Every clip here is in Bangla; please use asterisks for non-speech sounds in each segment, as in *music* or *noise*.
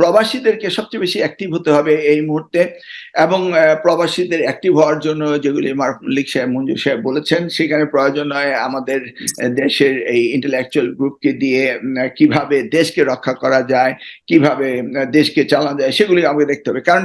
প্রবাসীদেরকে সবচেয়ে বেশি অ্যাক্টিভ হতে হবে এই মুহূর্তে এবং প্রবাসীদের অ্যাক্টিভ হওয়ার জন্য যেগুলি মল্লিক সাহেব মঞ্জুর সাহেব বলেছেন, সেখানে প্রয়োজন হয় আমাদের দেশের এই ইন্টেলেকচুয়াল গ্রুপকে দিয়ে কীভাবে দেশকে রক্ষা করা যায়, কীভাবে দেশকে চালানো যায়, সেগুলি আমাকে দেখতে হবে। কারণ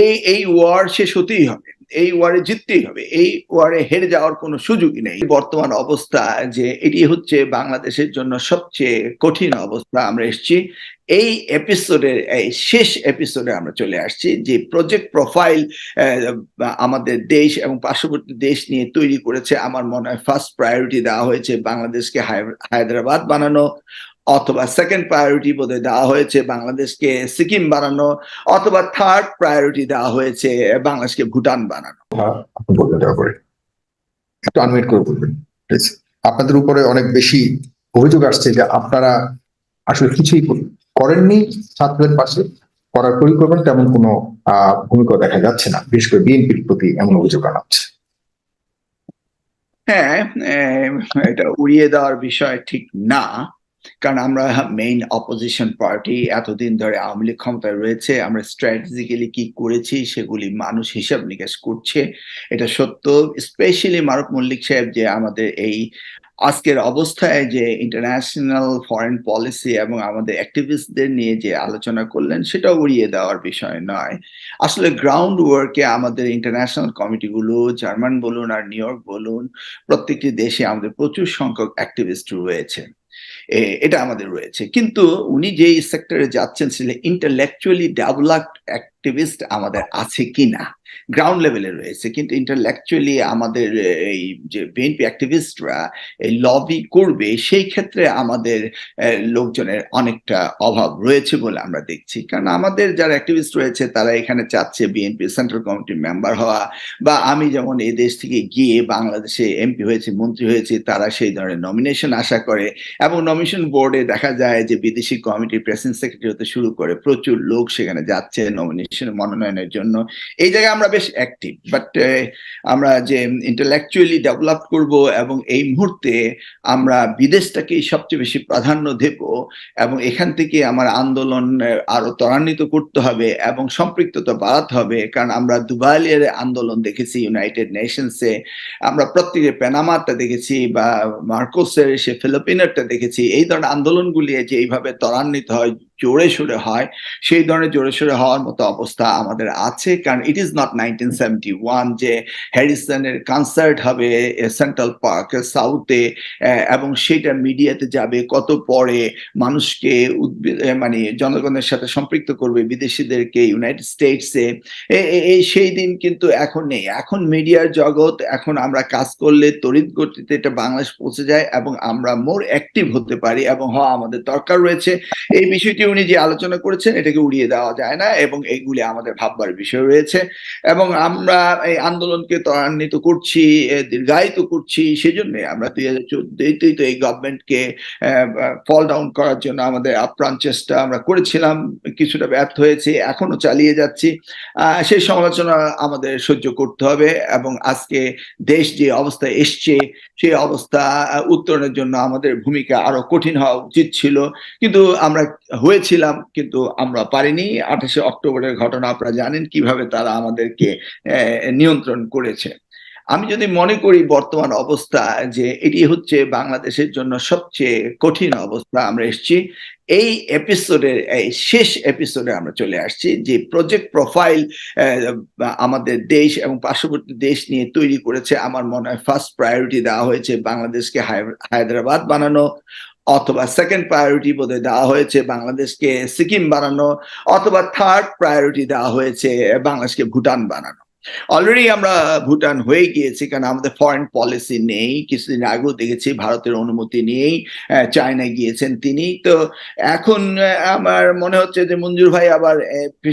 এই এই ওয়ার শেষ হতেই হবে, এই ওয়ারে জিততেই হবে, এই ওয়ারে হেরে যাওয়ার কোনো সুযোগই নেই। বর্তমান অবস্থা যে এটি হচ্ছে বাংলাদেশের জন্য সবচেয়ে কঠিন অবস্থা আমরা এসেছি। এই এপিসোডের এই শেষ এপিসোডে আমরা চলে আসছি, যে প্রজেক্ট প্রোফাইল আমাদের দেশ এবং পার্শ্ববর্তী দেশ নিয়ে তৈরি করেছে। আমার মনে হয় ফার্স্ট প্রায়োরিটি দেওয়া হয়েছে বাংলাদেশকে হায়দ্রাবাদ বানানো, অথবা সেকেন্ড প্রায়োরিটি বোধহয় দেওয়া হয়েছে বাংলাদেশকে সিকিম বানানো, অথবা থার্ড প্রায়োরিটি দেওয়া হয়েছে বাংলাদেশকে ভুটান বানানো। আপনি করে আপনাদের উপরে অনেক বেশি অভিযোগ আসছে যে আপনারা আসলে কিছুই কর- করেননি ছাত্রদের পাশে, করার পরিকল্পনা তেমন কোনো ভূমিকা দেখা যাচ্ছে না। বিশেষ করে বিএনপির প্রতি এমন অভিযোগ আনা হচ্ছে হ্যাঁ এটা উড়িয়ে দেওয়ার বিষয় ঠিক না। কারণ আমরা মেইন অপোজিশন পার্টি এতদিন ধরে আওয়ামী লীগ ক্ষমতায় রয়েছে, আমরা স্ট্র্যাটেজিক্যালি কি করেছি সেগুলি মানুষ হিসাব নিকাশ করছে। এটা সত্য স্পেশালি মারুফ মল্লিক সাহেব যে আমাদের এই আজকের অবস্থায় যে ইন্টারন্যাশনাল ফরেন পলিসি এবং আমাদের অ্যাক্টিভিস্টদের নিয়ে যে আলোচনা করলেন সেটা উড়িয়ে দেওয়ার বিষয় নয়। আসলে গ্রাউন্ড ওয়ার্কে আমাদের ইন্টারন্যাশনাল কমিটিগুলো জার্মান বলুন আর নিউ ইয়র্ক বলুন, প্রত্যেকটি দেশে আমাদের প্রচুর সংখ্যক অ্যাক্টিভিস্ট রয়েছে। এটা আমাদের রয়েছে। কিন্তু উনি যেই সেক্টরে যাচ্ছেন, সেটা ইন্টালেকচুয়ালি ডেভেলপড অ্যাক্টিভিস্ট আমাদের আছে কিনা? গ্রাউন্ড লেভেলে রয়েছে, কিন্তু ইন্টালেকচুয়ালি আমাদের এই যে বিএনপি অ্যাক্টিভিস্টরা এই লবি করবে, সেই ক্ষেত্রে আমাদের লোকজনের অনেকটা অভাব রয়েছে বলে আমরা দেখছি। কারণ আমাদের যারা অ্যাক্টিভিস্ট রয়েছে, তারা এখানে চাচ্ছে বিএনপি সেন্ট্রাল কমিটির মেম্বার হওয়া, বা আমি যেমন এই দেশ থেকে গিয়ে বাংলাদেশে এমপি হয়েছে, মন্ত্রী হয়েছে, তারা সেই ধরনের নমিনেশন আশা করে। এবং নমিনেশন বোর্ডে দেখা যায় যে বিদেশি কমিটির প্রেসিডেন্ট সেক্রেটারি হতে শুরু করে, প্রচুর লোক সেখানে যাচ্ছে নমিনেশন মনোনয়নের জন্য। এই জায়গায় আমরা বেশ অ্যাক্টিভ বাট আমরা যে ইন্টালেকচুয়ালি ডেভেলপ করব এবং এই মুহূর্তে আমরা বিদেশটাকেই সবচেয়ে বেশি প্রাধান্য দেব এবং এখান থেকে আমার আন্দোলন আরও ত্বরান্বিত করতে হবে এবং সম্পৃক্ততা বাড়াতে হবে। কারণ আমরা দুবাইয়ের আন্দোলন দেখেছি ইউনাইটেড নেশনসে আমরা প্রত্যেকে পেনামারটা দেখেছি বা মার্কোসের, সে ফিলিপিনারটা দেখেছি। এই ধরনের আন্দোলনগুলি যে এইভাবে ত্বরান্বিত হয় জোরে সোরে হয়। সেই ধরনের জোরে সোরে হওয়ার মতো অবস্থা আমাদের আছে। কারণ it is not nineteen seventy one যে হ্যারিসনের কনসার্ট হবে সেন্ট্রাল পার্ক সাউথে এবং সেটা মিডিয়াতে যাবে। কত পরে মানুষকে মানে জনগণের সাথে সম্পৃক্ত করবে বিদেশিদেরকে ইউনাইটেড স্টেটসে এই সেই দিন কিন্তু এখন নেই। এখন মিডিয়ার জগৎ, এখন আমরা কাজ করলে তড়িৎ গতিতে এটা বাংলাদেশ পৌঁছে যায় এবং আমরা মোর অ্যাক্টিভ হতে পারি এবং হওয়া আমাদের দরকার রয়েছে। এই বিষয়টি উনি যে আলোচনা করেছেন, এটাকে উড়িয়ে দেওয়া যায় না এবং এইগুলি আমাদের ভাববার বিষয় রয়েছে। এবং আমরা এই আন্দোলনকে ত্বরান্বিত করছি দীর্ঘায়িত করছি, সেজন্য আমরা দুই হাজার চোদ্দই তো এই গভর্নমেন্টকে ফল ডাউন করার জন্য আমাদের আপ্রাণ চেষ্টা আমরা করেছিলাম, কিছুটা ব্যর্থ হয়েছে এখনও চালিয়ে যাচ্ছি। সেই সমালোচনা আমাদের সহ্য করতে হবে এবং আজকে দেশ যে অবস্থায় এসছে, সেই অবস্থা উত্তরণের জন্য আমাদের ভূমিকা আরও কঠিন হওয়া উচিত ছিল। কিন্তু আমরা হয়েছিলাম কিন্তু আমরা পারিনি। আঠাশে অক্টোবরের ঘটনা আপনারা জানেন কীভাবে তারা আমাদেরকে নিয়ন্ত্রণ করেছে। আমি যদি মনে করি বর্তমান অবস্থা যে এটি হচ্ছে বাংলাদেশের জন্য সবচেয়ে কঠিন অবস্থা, আমরা এসেছি। এই এপিসোডের, এই শেষ এপিসোডে আমরা চলে আসছি যে প্রজেক্ট প্রোফাইল আমাদের দেশ এবং পার্শ্ববর্তী দেশ নিয়ে তৈরি করেছে। আমার মনে হয় ফার্স্ট প্রায়োরিটি দেওয়া হয়েছে বাংলাদেশকে হায়- হায়দ্রাবাদ বানানো। অথবা সেকেন্ড প্রায়োরিটি বোধহয় দেওয়া হয়েছে বাংলাদেশকে সিকিম বানানো, অথবা থার্ড প্রায়োরিটি দেওয়া হয়েছে বাংলাদেশকে ভুটান বানানো। অলরেডি আমরা ভুটান হয়ে গিয়েছি, কারণ আমাদের ফরেন পলিসি নেই। কিছুদিন আগেও দেখেছি ভারতের অনুমতি নিয়েই চায়না গিয়েছেন তিনি। তো এখন আমার মনে হচ্ছে যে মঞ্জুর ভাই আবার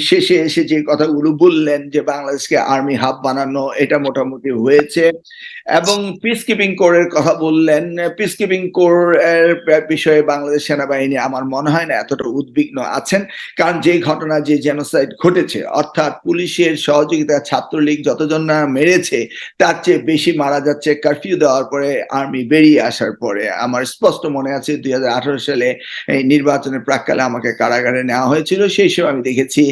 শেষে এসে যে কথাগুলো বললেন যে বাংলাদেশকে আর্মি হাব বানানো, এটা মোটামুটি হয়েছে। এবং পিস কিপিং কোরের কথা বললেন। পিস কিপিং কোর এর বিষয়ে বাংলাদেশ সেনাবাহিনী আমার মনে হয় না এতটা উদ্বিগ্ন আছেন। কারণ যে ঘটনা, যে জেনোসাইড ঘটেছে, অর্থাৎ পুলিশের সহযোগিতা ছাত্রলীগ ছাত্রলীগ যতজন না মেরেছে, তার চেয়ে বেশি মারা যাচ্ছে কারফিউ দেওয়ার পরে আর্মি বেরিয়ে আসার পরে। আমার স্পষ্ট মনে আছে দুই সালে নির্বাচনের প্রাককালে আমাকে কারাগারে নেওয়া হয়েছিল। সেই সময় আমি দেখেছি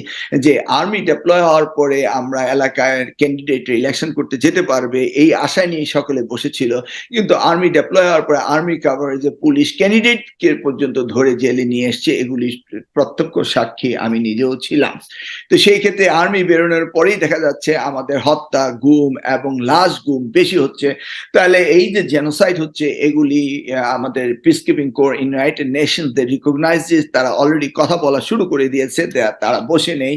যে আর্মি ডেপ্লয় হওয়ার পরে আমরা এলাকায় ক্যান্ডিডেট ইলেকশন করতে যেতে পারবে এই আশায় নিয়ে সকলে বসেছিল। কিন্তু আর্মি ডেপ্লয় হওয়ার পরে আর্মি কাভারেজে পুলিশ ক্যান্ডিডেটকে পর্যন্ত ধরে জেলে নিয়ে এসছে, এগুলি প্রত্যক্ষ সাক্ষী আমি নিজেও ছিলাম। তো সেই ক্ষেত্রে আর্মি বেরোনোর পরেই দেখা যাচ্ছে আমাদের হত্যা, গুম এবং লাশ গুম বেশি হচ্ছে। তাহলে এই যে জেনোসাইড হচ্ছে, এগুলি আমাদের peace keeping core United Nations they recognize তারা অলরেডি কথা বলা শুরু করে দিয়েছে তারা বসে নেই।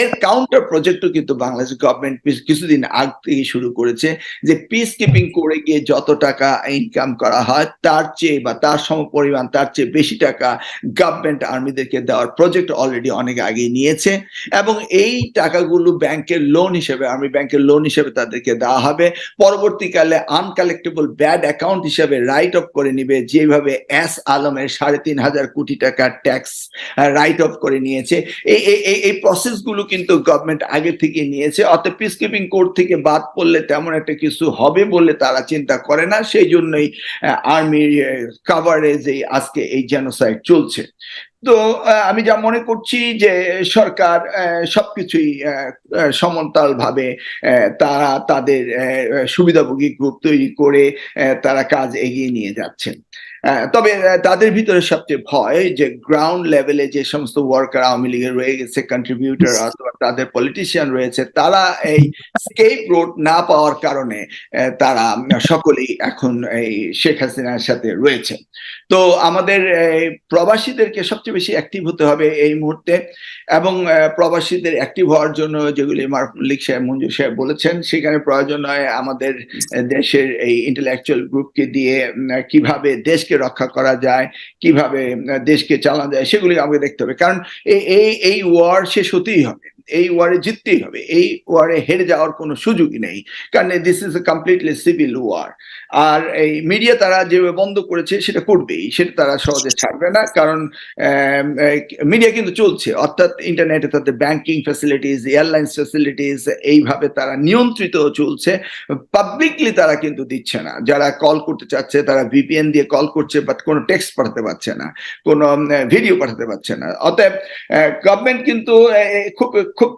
এর কাউন্টার প্রজেক্টও কিন্তু বাংলাদেশ গভর্নমেন্ট কিছুদিন আগ থেকে শুরু করেছে, যে পিস কিপিং করে গিয়ে যত টাকা ইনকাম করা হয়, তার চেয়ে বা তার সমপরিমাণ, তার চেয়ে বেশি টাকা গভর্নমেন্ট আর্মিদেরকে দেওয়ার প্রজেক্ট অলরেডি অনেক আগে নিয়েছে। এবং এই টাকাগুলো ব্যাংকের লোন হিসেবে আর্মি ব্যাংকের লোন হিসেবে তাদেরকে দেওয়া হবে। পরবর্তীকালে আনকালেক্টেবল ব্যাড অ্যাকাউন্ট হিসেবে রাইট অফ করে নিবে, যেভাবে এস আলমের সাড়ে তিন হাজার কোটি টাকার ট্যাক্স রাইট অফ করে নিয়েছে। এই, এই- প্রসেসগুলো কিন্তু গভর্নমেন্ট আগে থেকে নিয়েছে। অর্থাৎ পিস কিপিং কোর্ট থেকে বাদ পড়লে তেমন একটা কিছু হবে বলে তারা চিন্তা করে না। সেই জন্যই আর্মির কাভারেজ এই আজকে এই জেনোসাইড চলছে। তো আমি যা মনে করছি যে সরকার সবকিছুই সমন্তাল ভাবে তারা তাদের সুবিধাভোগী গ্রুপ তৈরি করে তারা কাজ এগিয়ে নিয়ে যাচ্ছেন তবে তাদের ভিতরে সবচেয়ে ভয় যে গ্রাউন্ড লেভেলে যে সমস্ত ওয়ার্কার আওয়ামী লীগের রয়ে গেছে কন্ট্রিবিউটর অথবা তাদের পলিটিশিয়ান রয়েছে তারা এই স্কেপ রোড না পাওয়ার কারণে তারা সকলেই এখন এই শেখ হাসিনার সাথে রয়েছে। তো আমাদের প্রবাসীদেরকে সবচেয়ে বেশি অ্যাক্টিভ হতে হবে এই মুহূর্তে এবং প্রবাসীদের অ্যাক্টিভ হওয়ার জন্য যেগুলি মারফুল্লিক সাহেব মঞ্জুর সাহেব বলেছেন সেখানে প্রয়োজন হয় আমাদের দেশের এই ইন্টেলেকচুয়াল গ্রুপকে দিয়ে কীভাবে কীভাবে দেশকে রক্ষা করা যায়, কীভাবে দেশকে চালানো যায়, সেগুলি আমাকে দেখতে হবে। কারণ এই এই ওয়ার শেষ হতেই হবে। এই ওয়ারে জিততেই হবে, এই ওয়ারে হেরে যাওয়ার কোনো সুযোগই নেই। কারণ this is a completely civil war আর এই মিডিয়া তারা যেভাবে বন্ধ করেছে সেটা করবেই, সেটা তারা সহজে ছাড়বে না। কারণ মিডিয়া কিন্তু চলছে, অর্থাৎ ইন্টারনেটে তাদের ব্যাংকিং ফ্যাসিলিটিস এয়ারলাইন্স ফ্যাসিলিটিস এইভাবে তারা নিয়ন্ত্রিত চলছে। পাবলিকলি তারা কিন্তু দিচ্ছে না। যারা কল করতে চাচ্ছে, তারা ভিপিএন দিয়ে কল করছে বাট কোনো টেক্সট পাঠাতে পারছে না, কোনো ভিডিও পাঠাতে পারছে না। অতএব গভর্নমেন্ট কিন্তু খুব খুব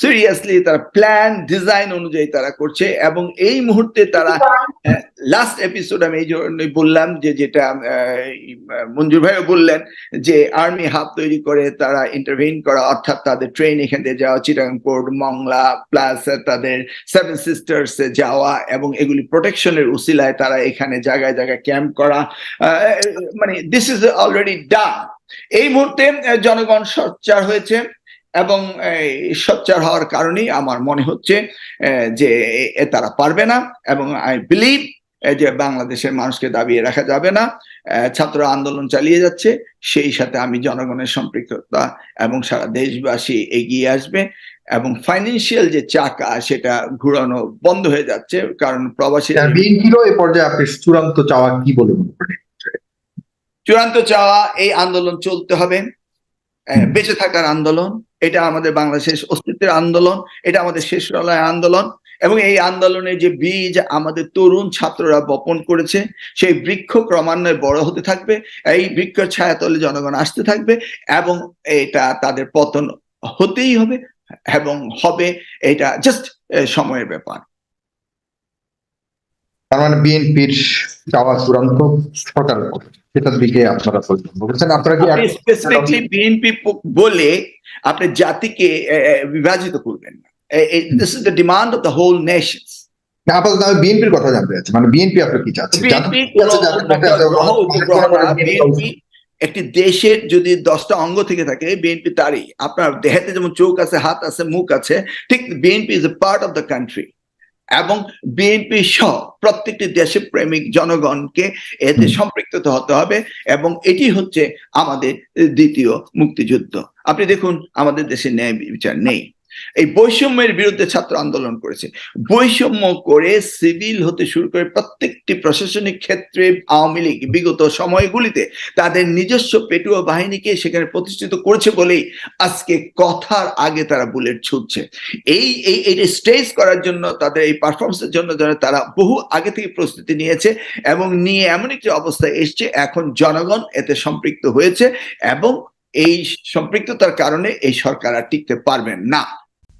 সিরিয়াসলি তারা প্ল্যান ডিজাইন অনুযায়ী তারা করছে এবং এই মুহূর্তে তারা *laughs* লাস্ট এপিসোড আমি এই জন্যই বললাম যে যেটা মঞ্জুর ভাইও বললেন যে আর্মি হাব তৈরি করে তারা ইন্টারভেইন করা অর্থাৎ তাদের ট্রেন এখান থেকে যাওয়া চিটাং পোর্ট মংলা প্লাস তাদের সেভেন সিস্টার্স যাওয়া এবং এগুলি প্রোটেকশনের উসিলায় তারা এখানে জায়গায় জায়গায় ক্যাম্প করা মানে দিস ইজ অলরেডি ডান এই মুহূর্তে জনগণ সোচ্চার হয়েছে। এবং সোচ্চার হওয়ার কারণেই আমার মনে হচ্ছে যে তারা পারবে না এবং আই বিলিভ যে বাংলাদেশের মানুষকে দাবিয়ে রাখা যাবে না। ছাত্র আন্দোলন চালিয়ে যাচ্ছে সেই সাথে আমি জনগণের সম্পৃক্ততা এবং সারা দেশবাসী এগিয়ে আসবে এবং ফাইন্যান্সিয়াল যে চাকা সেটা ঘুরানো বন্ধ হয়ে যাচ্ছে কারণ প্রবাসী বিএনপিরও পর্যায়ে আপনি চূড়ান্ত চাওয়া কি বলে মনে করেন? চূড়ান্ত চাওয়া এই আন্দোলন চলতে হবে। বেঁচে থাকার আন্দোলন এটা আমাদের বাংলাদেশের অস্তিত্বের আন্দোলন, এটা আমাদের শেষ রলায় আন্দোলন এবং এই আন্দোলনের যে বীজ আমাদের তরুণ ছাত্ররা বপন করেছে, সেই বৃক্ষ ক্রমান্বয়ে বড় হতে থাকবে, এই বৃক্ষ ছায়াতলে জনগণ আসতে থাকবে এবং এটা তাদের পতন হতেই হবে এবং হবে এটা জাস্ট সময়ের ব্যাপার। তার মানে বিএনপির চাওয়া চূড়ান্ত সরকার সেটার দিকে আপনারা করছেন। আপনারা কি স্পেসিফিকলি বিএনপি বলে আপনি জাতিকে বিভাজিত করবেন না। This is the demand of the whole nations আপাতত আমি বিএনপির কথা জানতে চাচ্ছি। মানে বিএনপি আপনি কি বিএনপি একটি দেশের যদি দশটা অঙ্গ থেকে থাকে বিএনপি তারই। আপনার দেহেতে যেমন চোখ আছে হাত আছে মুখ আছে ঠিক BNP is a part of the country এবং বিএনপি সহ প্রত্যেকটি দেশের প্রেমিক জনগণকে এতে সম্পৃক্ত হতে হবে এবং এটি হচ্ছে আমাদের দ্বিতীয় মুক্তিযুদ্ধ। আপনি দেখুন আমাদের দেশে ন্যায় বিচার নেই। এই বৈষম্যের বিরুদ্ধে ছাত্র আন্দোলন করেছে। বৈষম্য করে সিভিল হতে শুরু করে প্রত্যেকটি প্রশাসনিক ক্ষেত্রে আওয়ামী লীগ বিগত সময়গুলিতে তাদের নিজস্ব পেটুয়া বাহিনীকে সেখানে প্রতিষ্ঠিত করেছে বলেই আজকে কথার আগে তারা বুলেট ছুটছে এই এই স্টেজ করার জন্য তাদের এই পারফরমেন্সের জন্য তারা বহু আগে থেকে প্রস্তুতি নিয়েছে এবং নিয়ে এমন একটি অবস্থায় এসছে, এখন জনগণ এতে সম্পৃক্ত হয়েছে এবং এই সম্পৃক্ততার কারণে এই সরকার আর টিকতে পারবেন না।